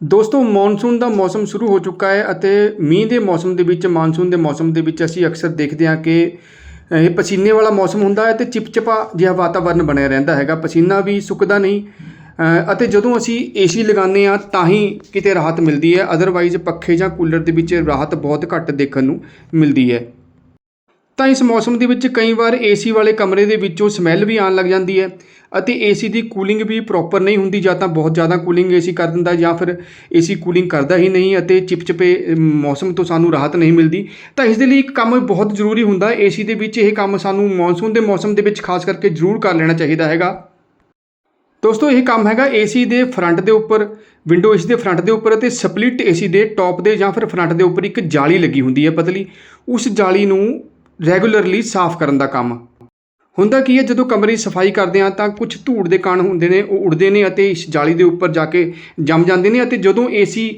ਦੋਸਤੋ, ਮੌਨਸੂਨ ਦਾ ਮੌਸਮ ਸ਼ੁਰੂ ਹੋ ਚੁੱਕਾ ਹੈ ਅਤੇ ਮੀਂਹ ਦੇ ਮੌਸਮ ਦੇ ਵਿੱਚ, ਮਾਨਸੂਨ ਦੇ ਮੌਸਮ ਦੇ ਵਿੱਚ ਅਸੀਂ ਅਕਸਰ ਦੇਖਦੇ ਹਾਂ ਕਿ ਇਹ ਪਸੀਨੇ ਵਾਲਾ ਮੌਸਮ ਹੁੰਦਾ ਹੈ ਤੇ ਚਿਪਚਿਪਾ ਜਿਹਾ ਵਾਤਾਵਰਨ ਬਣਿਆ ਰਹਿੰਦਾ ਹੈਗਾ। ਪਸੀਨਾ ਵੀ ਸੁੱਕਦਾ ਨਹੀਂ ਅਤੇ ਜਦੋਂ ਅਸੀਂ ਏਸੀ ਲਗਾਉਂਦੇ ਹਾਂ ਤਾਂ ਹੀ ਕਿਤੇ ਰਾਹਤ ਮਿਲਦੀ ਹੈ। ਅਦਰਵਾਈਜ਼ ਪੱਖੇ ਜਾਂ ਕੂਲਰ ਦੇ ਵਿੱਚ ਰਾਹਤ ਬਹੁਤ ਘੱਟ ਦੇਖਣ ਨੂੰ ਮਿਲਦੀ ਹੈ। ਤਾਂ ਇਸ ਮੌਸਮ ਦੇ ਵਿੱਚ ਕਈ ਵਾਰ ਏਸੀ ਵਾਲੇ ਕਮਰੇ ਦੇ ਵਿੱਚੋਂ ਸਮੈਲ ਵੀ ਆਉਣ ਲੱਗ ਜਾਂਦੀ ਹੈ ਅਤੇ ਏਸੀ ਦੀ ਕੂਲਿੰਗ ਵੀ ਪ੍ਰੋਪਰ ਨਹੀਂ ਹੁੰਦੀ ਜਾਂ ਤਾਂ ਬਹੁਤ ਜ਼ਿਆਦਾ ਕੂਲਿੰਗ ਏਸੀ ਕਰ ਦਿੰਦਾ ਜਾਂ ਫਿਰ ਏਸੀ ਕੂਲਿੰਗ ਕਰਦਾ ਹੀ ਨਹੀਂ ਅਤੇ ਚਿਪਚਿਪੇ ਮੌਸਮ ਤੋਂ ਸਾਨੂੰ ਰਾਹਤ ਨਹੀਂ ਮਿਲਦੀ। ਤਾਂ ਇਸ ਦੇ ਲਈ ਇੱਕ ਕੰਮ ਬਹੁਤ ਜ਼ਰੂਰੀ ਹੁੰਦਾ ਏਸੀ ਦੇ ਵਿੱਚ ਇਹ ਕੰਮ ਸਾਨੂੰ ਮੌਨਸੂਨ ਦੇ ਮੌਸਮ ਦੇ ਵਿੱਚ ਖਾਸ ਕਰਕੇ ਜ਼ਰੂਰ ਕਰ ਲੈਣਾ ਚਾਹੀਦਾ ਹੈਗਾ। ਦੋਸਤੋ, ਇਹ ਕੰਮ ਹੈਗਾ ਏਸੀ ਦੇ ਫਰੰਟ ਦੇ ਉੱਪਰ ਵਿੰਡੋ ਏਸੀ ਦੇ ਫਰੰਟ ਦੇ ਉੱਪਰ ਅਤੇ ਸਪਲਿਟ ਏਸੀ ਦੇ ਟੌਪ ਦੇ ਜਾਂ ਫਿਰ ਫਰੰਟ ਦੇ ਉੱਪਰ ਇੱਕ ਜਾਲੀ ਲੱਗੀ ਹੁੰਦੀ ਹੈ ਪਤਲੀ। ਉਸ ਜਾਲੀ ਨੂੰ ਰੈਗੂਲਰਲੀ ਸਾਫ਼ ਕਰਨ ਦਾ ਕੰਮ। ਹੁੰਦਾ ਕੀ ਹੈ ਜਦੋਂ ਕਮਰੇ ਦੀ ਸਫ਼ਾਈ ਕਰਦੇ ਆ ਤਾਂ ਕੁਝ ਧੂੜ ਦੇ ਕਣ ਹੁੰਦੇ ਨੇ ਉਹ ਉੜਦੇ ਨੇ ਅਤੇ ਇਸ ਜਾਲੀ ਦੇ ਉੱਪਰ ਜਾ ਕੇ ਜੰਮ ਜਾਂਦੇ ਨੇ ਅਤੇ ਜਦੋਂ ਏਸੀ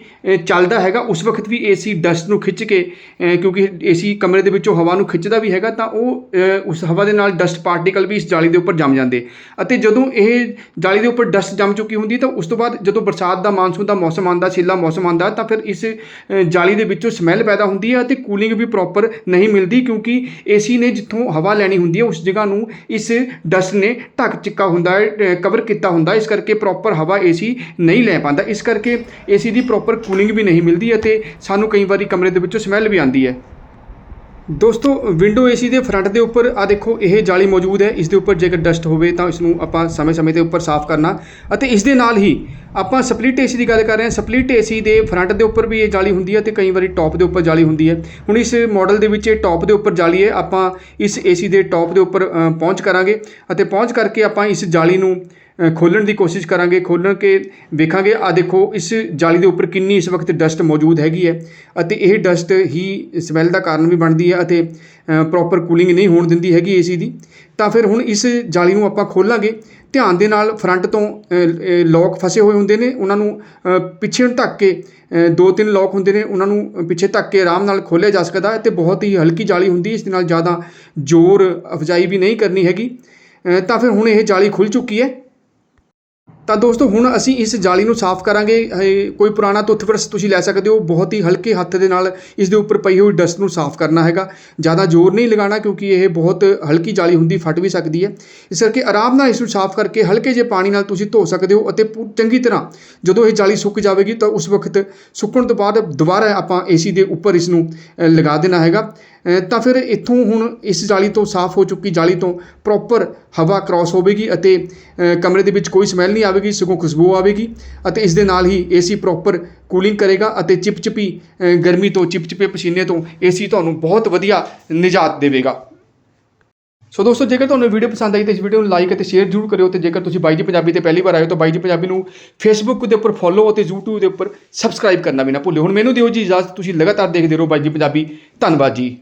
ਚੱਲਦਾ ਹੈਗਾ ਉਸ ਵਕਤ ਵੀ ਏਸੀ ਡਸਟ ਨੂੰ ਖਿੱਚ ਕੇ ਅ, ਕਿਉਂਕਿ ਏਸੀ ਕਮਰੇ ਦੇ ਵਿੱਚੋਂ ਹਵਾ ਨੂੰ ਖਿੱਚਦਾ ਵੀ ਹੈਗਾ ਤਾਂ ਉਹ ਉਸ ਹਵਾ ਦੇ ਨਾਲ ਡਸਟ ਪਾਰਟੀਕਲ ਵੀ ਇਸ ਜਾਲੀ ਦੇ ਉੱਪਰ ਜੰਮ ਜਾਂਦੇ। ਅਤੇ ਜਦੋਂ ਇਹ ਜਾਲੀ ਦੇ ਉੱਪਰ ਡਸਟ ਜੰਮ ਚੁੱਕੀ ਹੁੰਦੀ ਤਾਂ ਉਸ ਤੋਂ ਬਾਅਦ ਜਦੋਂ ਬਰਸਾਤ ਦਾ ਮਾਨਸੂਨ ਦਾ ਮੌਸਮ ਆਉਂਦਾ ਛਿੱਲਾ ਮੌਸਮ ਆਉਂਦਾ ਤਾਂ ਫਿਰ ਇਸ ਜਾਲੀ ਦੇ ਵਿੱਚੋਂ ਸਮੈਲ ਪੈਦਾ ਹੁੰਦੀ ਹੈ ਅਤੇ ਕੂਲਿੰਗ ਵੀ ਪ੍ਰੋਪਰ ਨਹੀਂ ਮਿਲਦੀ ਕਿਉਂਕਿ ਏਸੀ ਨੇ ਜਿੱਥੋਂ ਹਵਾ ਲੈਣੀ ਹੁੰਦੀ ਹੈ ਉਸ ਜਗ੍ਹਾ ਨੂੰ ਇਸ ਡਸਟ ਨੇ ਢੱਕ ਚਿੱਕਾ ਹੁੰਦਾ ਹੈ ਕਵਰ ਕੀਤਾ ਹੁੰਦਾ। ਇਸ ਕਰਕੇ ਪ੍ਰੋਪਰ ਹਵਾ ਏਸੀ ਨਹੀਂ ਲੈ ਪਾਉਂਦਾ। ਇਸ ਕਰਕੇ ਏਸੀ ਦੀ ਪ੍ਰੋਪਰ ਕੂਲਿੰਗ ਵੀ ਨਹੀਂ ਮਿਲਦੀ ਅਤੇ ਸਾਨੂੰ ਕਈ ਵਾਰੀ ਕਮਰੇ ਦੇ ਵਿੱਚੋਂ ਸਮੈਲ ਵੀ ਆਉਂਦੀ ਹੈ। ਦੋਸਤੋ ਵਿੰਡੋ ਏਸੀ ਦੇ ਫਰੰਟ ਦੇ ਉੱਪਰ ਆ ਦੇਖੋ, ਇਹ ਜਾਲੀ ਮੌਜੂਦ ਹੈ। ਇਸ ਦੇ ਉੱਪਰ ਜੇਕਰ ਡਸਟ ਹੋਵੇ ਤਾਂ ਇਸ ਨੂੰ ਆਪਾਂ ਸਮੇਂ-ਸਮੇਂ ਦੇ ਉੱਪਰ ਸਾਫ਼ ਕਰਨਾ ਅਤੇ ਇਸ ਦੇ ਨਾਲ ਹੀ ਆਪਾਂ ਸਪਲਿਟ ਏਸੀ ਦੀ ਗੱਲ ਕਰ ਰਹੇ ਹਾਂ। ਸਪਲਿਟ ਏਸੀ ਦੇ ਫਰੰਟ ਦੇ ਉੱਪਰ ਵੀ ਇਹ ਜਾਲੀ ਹੁੰਦੀ ਹੈ ਤੇ ਕਈ ਵਾਰੀ ਟੌਪ ਦੇ ਉੱਪਰ ਜਾਲੀ ਹੁੰਦੀ ਹੈ। ਹੁਣ ਇਸ ਮਾਡਲ ਦੇ ਵਿੱਚ ਇਹ ਟੌਪ ਦੇ ਉੱਪਰ ਜਾਲੀ ਹੈ। ਆਪਾਂ ਇਸ ਏਸੀ ਦੇ ਟੌਪ ਦੇ ਉੱਪਰ ਪਹੁੰਚ ਕਰਾਂਗੇ ਅਤੇ ਪਹੁੰਚ ਕਰਕੇ ਆਪਾਂ ਇਸ ਜਾਲੀ ਨੂੰ ਅ, ਖੋਲ੍ਹਣ ਦੀ ਕੋਸ਼ਿਸ਼ ਕਰਾਂਗੇ। ਖੋਲ੍ਹਣ ਕੇ ਵੇਖਾਂਗੇ ਆ ਦੇਖੋ ਇਸ ਜਾਲੀ ਦੇ ਉੱਪਰ ਕਿੰਨੀ ਇਸ ਵਕਤ ਡਸਟ ਮੌਜੂਦ ਹੈਗੀ ਹੈ ਅਤੇ ਇਹ ਡਸਟ ਹੀ ਸਮੈਲ ਦਾ ਕਾਰਨ ਵੀ ਬਣਦੀ ਹੈ ਅਤੇ ਪ੍ਰੋਪਰ ਕੂਲਿੰਗ ਨਹੀਂ ਹੋਣ ਦਿੰਦੀ ਹੈਗੀ ਏਸੀ ਦੀ, ਤਾਂ ਫਿਰ ਹੁਣ ਇਸ ਜਾਲੀ ਨੂੰ ਆਪਾਂ ਖੋਲਾਂਗੇ। ਧਿਆਨ ਦੇ ਨਾਲ ਫਰੰਟ ਤੋਂ ਲੋਕ ਫਸੇ ਹੋਏ ਹੁੰਦੇ ਨੇ, ਉਹਨਾਂ ਨੂੰ ਪਿੱਛੇ ਨੂੰ ਧੱਕ ਕੇ ਦੋ ਤਿੰਨ ਲੋਕ ਹੁੰਦੇ ਨੇ, ਉਹਨਾਂ ਨੂੰ ਪਿੱਛੇ ਧੱਕ ਕੇ ਆਰਾਮ ਨਾਲ ਖੋਲ੍ਹਿਆ ਜਾ ਸਕਦਾ ਹੈ ਤੇ ਬਹੁਤ ਹੀ ਹਲਕੀ ਜਾਲੀ ਹੁੰਦੀ ਇਸ ਦੇ ਨਾਲ ਜ਼ਿਆਦਾ ਜ਼ੋਰ ਅਫਜਾਈ ਵੀ ਨਹੀਂ ਕਰਨੀ ਹੈਗੀ। ਤਾਂ ਫਿਰ ਹੁਣ ਇਹ ਜਾਲੀ ਖੁੱਲ ਚੁੱਕੀ ਹੈ। ਤਾਂ ਦੋਸਤੋ, ਹੁਣ ਅਸੀਂ ਇਸ ਜਾਲੀ ਨੂੰ ਸਾਫ਼ ਕਰਾਂਗੇ। ਕੋਈ ਪੁਰਾਣਾ ਟੁੱਥਬ੍ਰਸ਼ ਤੁਸੀਂ ਲੈ ਸਕਦੇ ਹੋ। ਬਹੁਤ ਹੀ ਹਲਕੇ ਹੱਥ ਦੇ ਨਾਲ ਇਸ ਦੇ ਉੱਪਰ ਪਈ ਹੋਈ ਡਸਟ ਨੂੰ ਸਾਫ਼ ਕਰਨਾ ਹੈਗਾ। ਜ਼ਿਆਦਾ ਜ਼ੋਰ ਨਹੀਂ ਲਗਾਉਣਾ ਕਿਉਂਕਿ ਇਹ ਬਹੁਤ ਹਲਕੀ ਜਾਲੀ ਹੁੰਦੀ, ਫਟ ਵੀ ਸਕਦੀ ਹੈ। ਇਸ ਕਰਕੇ ਆਰਾਮ ਨਾਲ ਇਸ ਨੂੰ ਸਾਫ਼ ਕਰਕੇ ਹਲਕੇ ਜਿਹੇ ਪਾਣੀ ਨਾਲ ਤੁਸੀਂ ਧੋ ਸਕਦੇ ਹੋ ਅਤੇ ਪੂ- ਚੰਗੀ ਤਰ੍ਹਾਂ ਜਦੋਂ ਇਹ ਜਾਲੀ ਸੁੱਕ ਜਾਵੇਗੀ ਤਾਂ ਉਸ ਵਕਤ ਸੁੱਕਣ ਤੋਂ ਬਾਅਦ ਦੁਬਾਰਾ ਆਪਾਂ ਏਸੀ ਦੇ ਉੱਪਰ ਇਸ ਨੂੰ ਲਗਾ ਦੇਣਾ ਹੈਗਾ। ਤਾਂ ਫਿਰ ਇੱਥੋਂ ਹੁਣ ਇਸ ਜਾਲੀ ਤੋਂ ਸਾਫ਼ ਹੋ ਚੁੱਕੀ ਜਾਲੀ ਤੋਂ ਪ੍ਰੋਪਰ ਹਵਾ ਕ੍ਰਾਸ ਹੋਵੇਗੀ ਅਤੇ ਕਮਰੇ ਦੇ ਵਿੱਚ ਕੋਈ ਸਮੈਲ ਨਹੀਂ ਆਵੇਗੀ, ਸਗੋਂ ਖੁਸ਼ਬੂ ਆਵੇਗੀ ਅਤੇ ਇਸ ਦੇ ਨਾਲ ਹੀ ਏਸੀ ਪ੍ਰੋਪਰ ਕੂਲਿੰਗ ਕਰੇਗਾ ਅਤੇ ਚਿਪਚਿਪੀ ਗਰਮੀ ਤੋਂ, ਚਿਪਚਿਪੇ ਪਸੀਨੇ ਤੋਂ ਏਸੀ ਤੁਹਾਨੂੰ ਬਹੁਤ ਵਧੀਆ ਨਿਜਾਤ ਦੇਵੇਗਾ। ਸੋ ਦੋਸਤੋ, ਜੇਕਰ ਤੁਹਾਨੂੰ ਵੀਡੀਓ ਪਸੰਦ ਆਈ ਤਾਂ ਇਸ ਵੀਡੀਓ ਨੂੰ ਲਾਈਕ ਅਤੇ ਸ਼ੇਅਰ ਜ਼ਰੂਰ ਕਰਿਓ ਤੇ ਜੇਕਰ ਤੁਸੀਂ ਬਾਈ ਜੀ ਪੰਜਾਬੀ ਤੇ ਪਹਿਲੀ ਵਾਰ ਆਏ ਹੋ ਤਾਂ ਬਾਈ ਜੀ ਪੰਜਾਬੀ ਨੂੰ ਫੇਸਬੁੱਕ ਦੇ ਉੱਪਰ ਫੋਲੋ ਅਤੇ YouTube ਦੇ ਉੱਪਰ ਸਬਸਕ੍ਰਾਈਬ ਕਰਨਾ ਵੀ ਨਾ ਭੁੱਲਿਓ। ਹੁਣ ਮੈਨੂੰ ਦਿਓ ਜੀ ਇਜਾਜ਼ਤ, ਤੁਸੀਂ ਲਗਾਤਾਰ ਦੇਖਦੇ ਰਹੋ ਬਾਈ ਜੀ ਪੰਜਾਬੀ। ਧੰਨਵਾਦ ਜੀ।